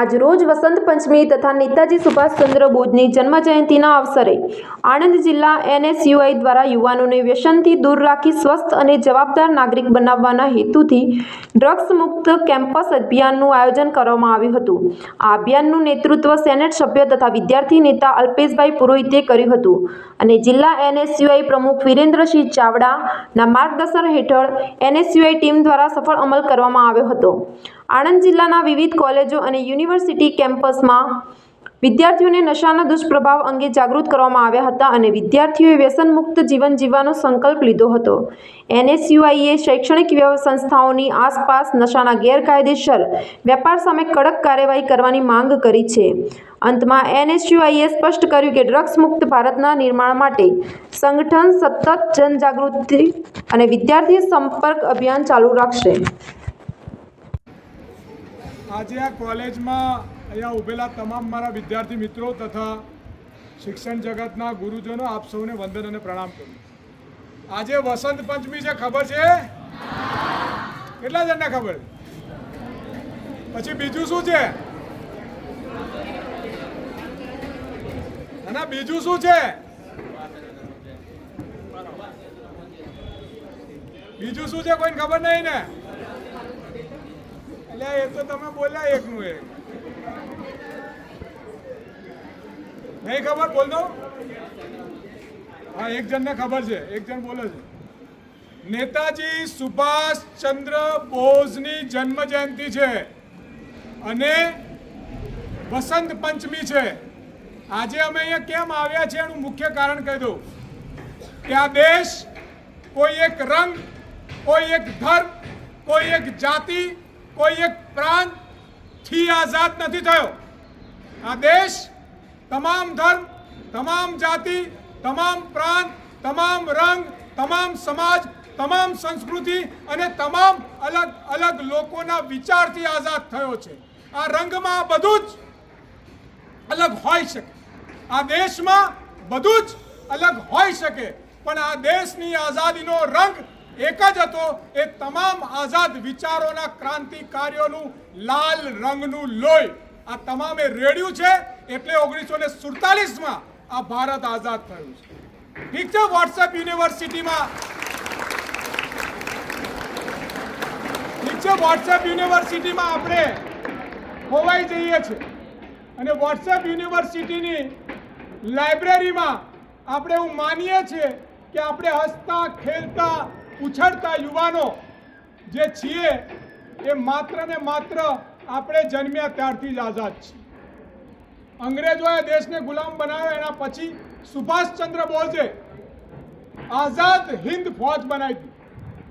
આજરોજ વસંત પંચમી તથા નેતાજી સુભાષચંદ્ર બોઝની જન્મજયંતિના અવસરે આણંદ જિલ્લા એનએસયુઆઈ દ્વારા યુવાનોને વ્યસનથી દૂર રાખી સ્વસ્થ અને જવાબદાર નાગરિક બનાવવાના હેતુથી ડ્રગ્સ મુક્ત કેમ્પસ અભિયાનનું આયોજન કરવામાં આવ્યું હતું. આ અભિયાનનું નેતૃત્વ સેનેટ સભ્ય તથા વિદ્યાર્થી નેતા અલ્પેશભાઈ પુરોહિતે કર્યું હતું અને જિલ્લા એનએસયુઆઈ પ્રમુખ વિરેન્દ્રસિંહ ચાવડાના માર્ગદર્શન હેઠળ એનએસયુઆઈ ટીમ દ્વારા સફળ અમલ કરવામાં આવ્યો હતો. આણંદ જિલ્લાના વિવિધ કોલેજો અને યુનિવર્સિટી કેમ્પસમાં વિદ્યાર્થીઓને નશાના દુષ્પ્રભાવ અંગે જાગૃત કરવામાં આવ્યા હતા અને વિદ્યાર્થીઓએ વ્યસનમુક્ત જીવન જીવવાનો સંકલ્પ લીધો હતો. એનએસયુઆઈએ શૈક્ષણિક સંસ્થાઓની આસપાસ નશાના ગેરકાયદેસર વેપાર સામે કડક કાર્યવાહી કરવાની માંગ કરી છે. અંતમાં એનએસયુઆઈએ સ્પષ્ટ કર્યું કે ડ્રગ્સ મુક્ત ભારતના નિર્માણ માટે સંગઠન સતત જનજાગૃતિ અને વિદ્યાર્થી સંપર્ક અભિયાન ચાલુ રાખશે. આજે આ કોલેજમાં અહીંયા ઊભેલા તમામ મારા વિદ્યાર્થી મિત્રો તથા શિક્ષણ જગતના ગુરુજનો આપ સૌને વંદન અને પ્રણામ કરું આજે વસંત પંચમી છે, ખબર છે? કેટલા જણને ખબર? પછી બીજું શું છે? અને બીજું શું છે? બીજું શું છે, કોઈને ખબર નહીં ને? એટલે એ તો તમે બોલ્યા એકનું એક. નહીં ખબર? બોલ દો. હા એક જણને ખબર છે. એક જણ બોલે છે. નેતાજી સુભાષ ચંદ્ર બોઝની જન્મ જયંતિ છે અને વસંત પંચમી છે. આજે અમે અહીંયા કેમ આવ્યા છે એનું મુખ્ય કારણ કહી દઉં. કે આ દેશ કોઈ એક રંગ, કોઈ એક ધર્મ, કોઈ એક જાતિ કોઈ એક પ્રાંતથી આઝાદ નથી થયો. આ દેશ તમામ ધર્મ, તમામ જાતિ, તમામ પ્રાંત, તમામ રંગ, તમામ સમાજ, તમામ સંસ્કૃતિ અને તમામ અલગ અલગ લોકોના વિચારથી આઝાદ થયો છે. આ રંગમાં બધું જ અલગ હોઈ શકે. આ દેશમાં બધું જ અલગ હોઈ શકે. પણ આ દેશની આઝાદીનો રંગ એક જ હતો, એ તમામ આઝાદ વિચારોના ક્રાંતિકારીઓનું લાલ રંગનું લોહી. આ તમામે રેડ્યું છે, એટલે ઓગણીસો ને સુડતાલીસમાં આ ભારત આઝાદ થયું છે. ઠીક છે વોટ્સએપ યુનિવર્સિટીમાં. ઠીક છે વોટ્સએપ યુનિવર્સિટીમાં આપણે ખોવાઈ જઈએ છીએ. અને વોટ્સએપ યુનિવર્સિટીની લાઇબ્રેરીમાં આપણે એવું માનીએ છીએ કે આપણે હસતા, ખેલતા ઉછળતા યુવાનો જે છીએ, એ માત્ર ને માત્ર આપણે જન્મ્યા ત્યારથી જ આઝાદ છીએ. અંગ્રેજોએ દેશને ગુલામ બનાવ્યો, એના પછી સુભાષચંદ્ર બોઝે આઝાદ હિન્દ ફોજ બનાવી હતી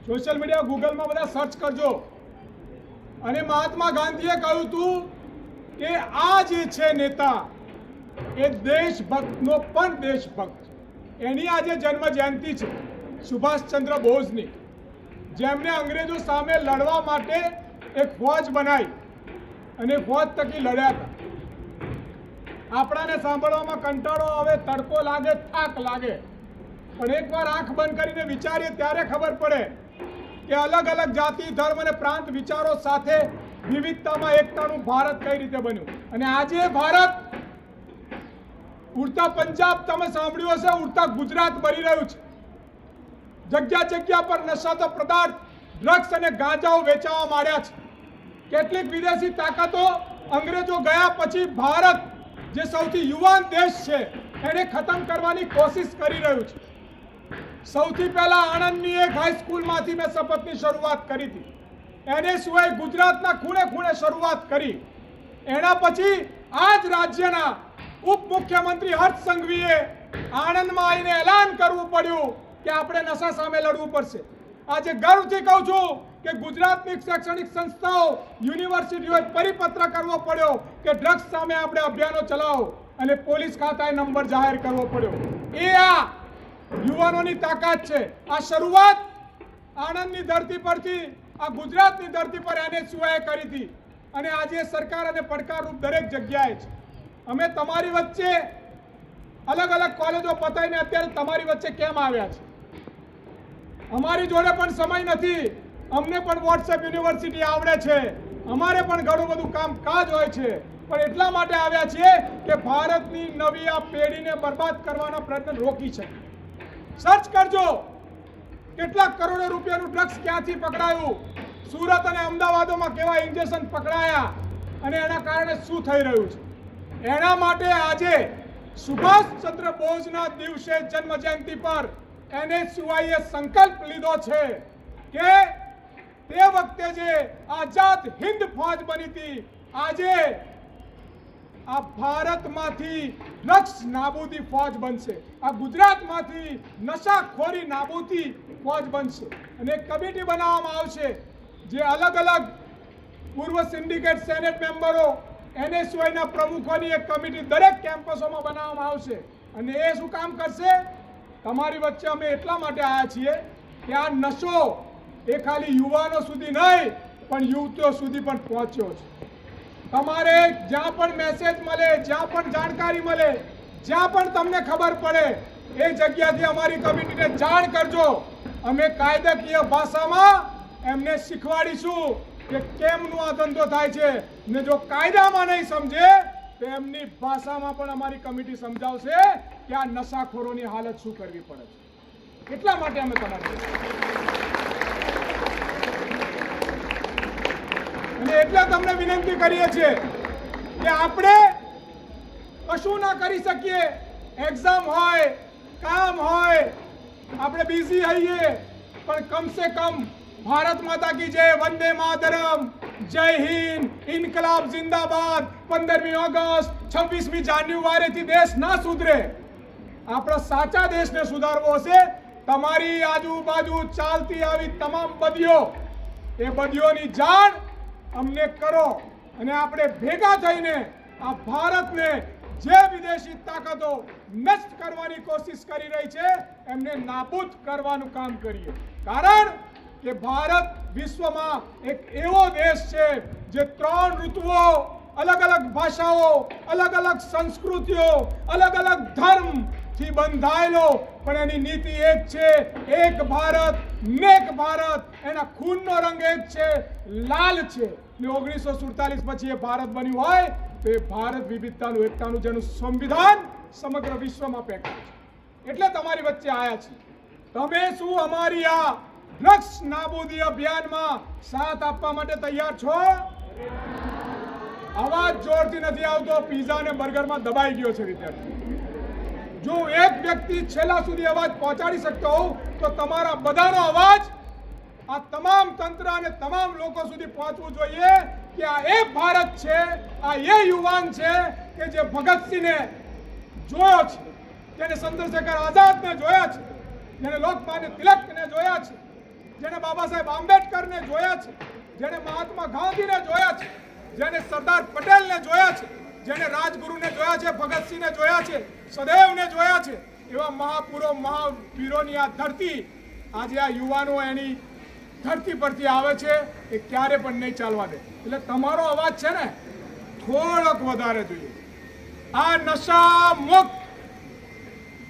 સોશિયલ મીડિયા, ગૂગલમાં બધા સર્ચ કરજો. અને મહાત્મા ગાંધીએ કહ્યું હતું કે આ જે છે નેતા, એ દેશભક્તનો પણ દેશભક્ત એની આજે જન્મ જયંતિ છે. સુભાષચંદ્ર બોઝની, જેમણે અંગ્રેજો સામે લડવા માટે એક ફોજ બનાવી અને ફોજ તકી લડ્યા હતા. આપણાને સાંભળવામાં કંટાળો આવે, તડકો લાગે, થાક લાગે. પણ એકવાર આંખ બંધ કરીને વિચારીએ, ત્યારે ખબર પડે કે અલગ અલગ જાતિ, ધર્મ અને પ્રાંત વિચારો સાથે વિવિધતામાં એકતાનું ભારત કઈ રીતે બન્યું? અને આજે ભારત ઉડતા પંજાબ તમે સાંભળ્યું હશે, ઉડતા ગુજરાત બની રહ્યું છે. જગ્યા જગ્યા પર નશાતો પદાર્થ ડ્રગ્સ અને ગાંજાઓ વેચાવા માંડ્યા છે. કેટલીક વિદેશી તાકાતો અંગ્રેજો ગયા પછી ભારત, જે સૌથી યુવાન દેશ છે, એને ખતમ કરવાની કોશિશ કરી રહ્યું છે. સૌથી પહેલા આણંદની એક હાઈસ્કૂલમાંથી મેં શપથની શરૂઆત કરી હતી. એને સિવાય ગુજરાતના ખૂણે ખૂણે શરૂઆત કરી. એના પછી આ જ રાજ્યના ઉપ મુખ્યમંત્રી હર્ષ સંઘવીએ આણંદમાં આવીને એલાન કરવું પડ્યું. કે આપણે નશા સામે લડવું પડશે. આજે ગર્વથી કહું છું કે ગુજરાતની શૈક્ષણિક સંસ્થાઓ યુનિવર્સિટીઓએ પરિપત્ર કરવો પડ્યો કે ડ્રગ્સ સામે આપણે અભિયાનો ચલાવો અને પોલીસ ખાતાએ નંબર જાહેર કરવો પડ્યો. એ આ યુવાનોની તાકાત છે. આ શરૂઆત આણંદની ધરતી પરથી, આ ગુજરાતની ધરતી પર એનએસયુઆઈએ કરી હતી. અને આજે સરકાર અને પડકારરૂપ દરેક જગ્યાએ છે. અમે તમારી વચ્ચે અલગ અલગ કોલેજો પતાવીને અત્યારે તમારી વચ્ચે કેમ આવ્યા છે? અમારી જોડે પણ સમય નથી. અમને પણ વોટ્સએપ યુનિવર્સિટી આવડે છે. અમારે પણ ઘણું બધું કામ કાજ હોય છે. પણ એટલા માટે આવ્યા છીએ કે ભારતની નવી આ પેઢીને બરબાદ કરવાનો પ્રયત્ન રોકી છે સર્ચ કરજો. કેટલાક કરોડો રૂપિયાનું ડ્રગ્સ ક્યાંથી પકડાયું? સુરત અને અમદાવાદોમાં કેવા ઇન્જેક્શન પકડાયા? અને એના કારણે શું થઈ રહ્યું છે? એના માટે આજે સુભાષચંદ્ર બોઝના દિવસે જન્મ જયંતિ પર એનએસયુઆઈએ સંકલ્પ લીધો છે કે તે વખતે જે આઝાદ હિન્દ ફૌજ બની હતી, આજે આ ભારતમાંથી નક્ષ નાબૂદી ફૌજ બનશે. આ ગુજરાતમાંથી નશાખોરી નાબૂદી ફૌજ બનશે. અને એક કમિટી બનાવવામાં આવશે જે અલગ અલગ પૂર્વ સિન્ડિકેટ સેનેટ મેમ્બરો એનએસયુઆઈના પ્રમુખોની એક કમિટી દરેક કેમ્પસોમાં બનાવવામાં આવશે. અને એ શું કામ કરશે? તમારી વચ્ચે અમે એટલા માટે આવ્યા છીએ કે આ નશો એ ખાલી યુવાનો સુધી નહીં, પણ યુવતીઓ સુધી પણ પહોંચ્યો છે. તમારે જ્યાં પણ મેસેજ મળે, જ્યાં પણ જાણકારી મળે, જ્યાં પણ તમને ખબર પડે, એ જગ્યાથી અમારી કમિટીને જાણ કરજો. અમે કાયદાકીય ભાષામાં એમને શીખવાડીશું કે કેમનું આ ધંધો થાય છે ને જો કાયદામાં નહીં સમજે તો એમની ભાષામાં પણ અમારી કમિટી સમજાવશે કે આ નશાખોરોની હાલત શું કરવી પડે છે. એટલા માટે અમે તમારી અને એટલે તમને વિનંતી કરીએ છીએ કે આપણે કશું ના કરી શકીએ. એક્ઝામ હોય, કામ હોય, આપણે બિઝી હોઈએ, પણ કમસે કમ ભારત માતા કી જય, વંદે માતરમ. જય હિન્દ, ઇન્કલાબ જિંદાબાદ. પંદરમી ઓગસ્ટ, છવ્વીસમી જાન્યુઆરીથી દેશ ના સુધરે. આપણા સાચા દેશને સુધારવો હશે. તમારી આજુબાજુ ચાલતી આવી તમામ બદીઓ, એ બદીઓની જાણ અમને કરો. અને આપણે ભેગા થઈને આ ભારતને જે વિદેશી તાકાતો નષ્ટ કરવાની કોશિશ કરી રહી છે, એમને નાબૂદ કરવાનું કામ કરીએ. કારણ કે ભારત વિશ્વમાં એક એવો દેશ છે જે ત્રણ ઋતુઓ અલગ અલગ ભાષાઓ અલગ અલગ સંસ્કૃતિઓ અલગ અલગ ધર્મથી બંધાયેલો, પણ એની નીતિ એક છે, એક ભારત, નેક ભારત. એના ખૂનનો રંગ એક છે, લાલ છે. ને ઓગણીસો સુડતાલીસ પછી એ ભારત બન્યું હોય, તો એ ભારત વિવિધતાનું, એકતાનું જેનું સંવિધાન સમગ્ર વિશ્વમાં પેક છે. એટલે તમારી વચ્ચે આવ્યા છીએ. તમે શું અમારી આ ડ્રગ્સ નાબૂદી અભિયાનમાં સાથ આપવા માટે તૈયાર છો? અવાજ જોરથી નથી આવતો પીઝા અને બર્ગરમાં દબાઈ ગયો છે વિદ્યાર્થી. જો એક વ્યક્તિ છેલ્લા સુધી અવાજ પહોંચાડી શકતો હોઉં તો તમારા બધાનો અવાજ આ તમામ તંત્ર અને તમામ લોકો સુધી પહોંચવું જોઈએ કે આ એ ભારત છે, આ એ યુવાન છે કે જે ભગતસિંહને જોયો છે જેને ચંદ્રશેખર આઝાદને જોયા છે જેને લોકમાન્ય તિલકને જોયા છે. જેને બાબા સાહેબ આંબેડકરને જોયા છે જેને મહાત્મા ગાંધીને જોયા છે જેને સરદાર પટેલને જોયા છે જેને રાજગુરુને જોયા છે, ભગતસિંહને જોયા છે, સદૈવને જોયા છે, એવા મહાપુરો, મહાવીરોની આ ધરતી આજે આ યુવાનો એની ધરતી પરથી આવે છે એ ક્યારે પણ નહીં ચાલવા દે. એટલે તમારો અવાજ છે ને થોડોક વધારે જોઈએ. આ નશા મુક્ત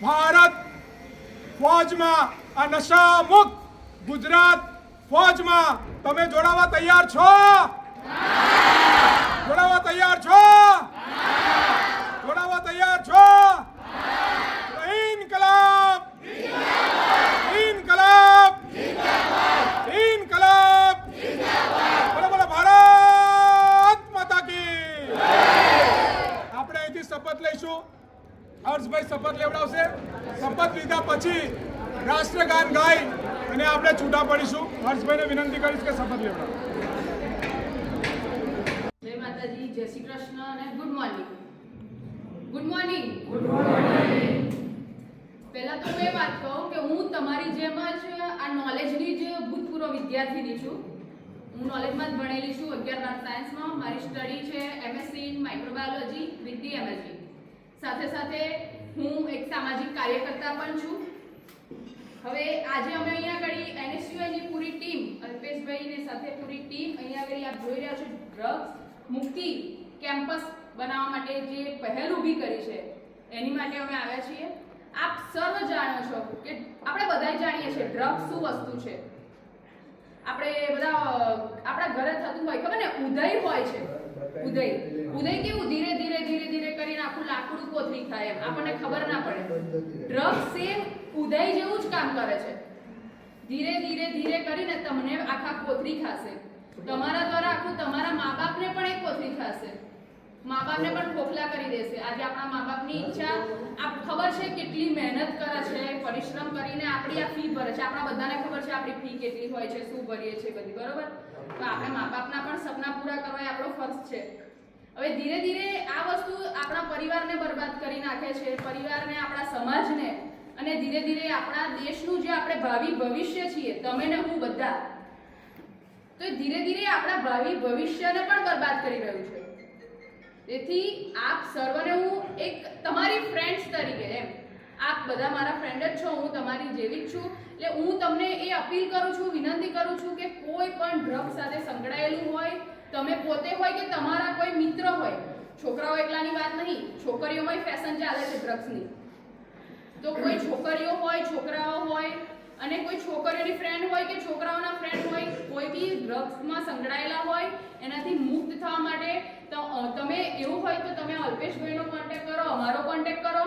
ભારત ફોજમાં, આ નશા મુક્ત ગુજરાત ફૌજમાં તમે જોડાવા તૈયાર છો? જોડાવા તૈયાર છો? જોડાવા તૈયાર છો? ઇનકલાબ! ઇનકલાબ! ઇનકલાબ! બોલો બોલો, ભારત માતા કી આપણે અહીંથી શપથ લઈશું. હર્ષભાઈ શપથ લેવડાવશે. શપથ લીધા પછી રાષ્ટ્રગાન ગાઈ અને આપણે છૂટા પડીશું. હર્ષભાઈને વિનંતી કરીશ કે શપથ લેવડાવો. જય માતાજી જય શ્રી કૃષ્ણ અને good morning. Good morning. Good morning. પહેલા તો હું એ વાત કહું કે હું તમારી જેમ જ આ નોલેજની જ ભૂતપૂર્વ વિદ્યાર્થીની છું. હું નોલેજમાં જ ભણેલી છું અગિયાર બાર સાયન્સમાં મારી સ્ટડી છે MSc in microbiology with the સાથે સાથે હું એક સામાજિક કાર્યકર્તા પણ છું. હવે આજે અમે અહીંયા આગળ એનએસયુઆઈની પૂરી ટીમ, અલ્પેશભાઈને સાથે પૂરી ટીમ અહીંયા આગળ આપ જોઈ રહ્યા છો ડ્રગ્સ મુક્તિ કેમ્પસ બનાવવા માટે જે પહેલ ઊભી કરી છે, એની માટે અમે આવ્યા છીએ. આપ સર્વ જાણો છો કે આપણે બધા જાણીએ છીએ ડ્રગ્સ શું વસ્તુ છે. આપણે બધા, આપણા ઘરે થતું હોય, ખબર ને? ઉદય હોય છે. ઉદય. ઉદય કેવું? થાય એમ. આપણને ખબર ના પડે. ડ્રગ સેમ ઉદય જેવું જ કામ કરે છે. ધીરે ધીરે ધીરે કરીને તમને આખા કોથળી ખાશે. તમારા દ્વારા આખું તમારા મા બાપને પણ એક કોથળી ખાશે. મા બાપને પણ ખોખલા કરી દેશે. આજે આપણા મા બાપની ઈચ્છા આપ ખબર છે કેટલી મહેનત કરે છે પરિશ્રમ કરીને આપણી આ ફી ભરે છે. આપણા બધાને ખબર છે આપણી ફી કેટલી હોય છે શું ભરીએ છીએ બધી બરોબર? તો આપણે મા બાપના પણ સપના પૂરા કરવા એ આપણો ફર્જ છે. હવે ધીરે ધીરે આ વસ્તુ આપણા પરિવારને બરબાદ કરી નાખે છે, પરિવારને, આપણા સમાજને અને ધીરે ધીરે આપણા દેશનું જે આપણે ભાવિ ભવિષ્ય છીએ, તમે ને હું બધા, તો એ ધીરે ધીરે આપણા ભાવિ ભવિષ્યને પણ બરબાદ કરી રહ્યું છે. તેથી આપ સર્વને હું એક તમારી ફ્રેન્ડ્સ તરીકે, એમ, આપ બધા મારા ફ્રેન્ડ જ છો, હું તમારી જેવી જ છું, એટલે હું તમને એ અપીલ કરું છું, વિનંતી કરું છું કે કોઈ પણ ડ્રગ સાથે સંકળાયેલું હોય તમે પોતે હોય કે તમારા કોઈ મિત્ર હોય, છોકરાઓ એકલાની વાત નહીં છોકરીઓમાં ફેશન ચાલે છે ડ્રગ્સની તો કોઈ છોકરીઓ હોય, છોકરાઓ હોય, અને કોઈ છોકરીઓની ફ્રેન્ડ હોય કે છોકરાઓના ફ્રેન્ડ હોય, કોઈ બી ડ્રગ્સમાં સંકળાયેલા હોય, એનાથી મુક્ત થવા માટે તમે એવું હોય તો તમે અલ્પેશભાઈનો કોન્ટેક્ટ કરો, અમારો કોન્ટેક્ટ કરો.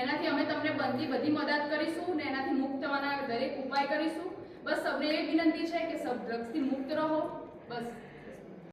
એનાથી અમે તમને બનતી બધી મદદ કરીશું ને એનાથી મુક્ત થવાના દરેક ઉપાય કરીશું. બસ સૌને એ વિનંતી છે કે સબ ડ્રગ્સથી મુક્ત રહો. બસ.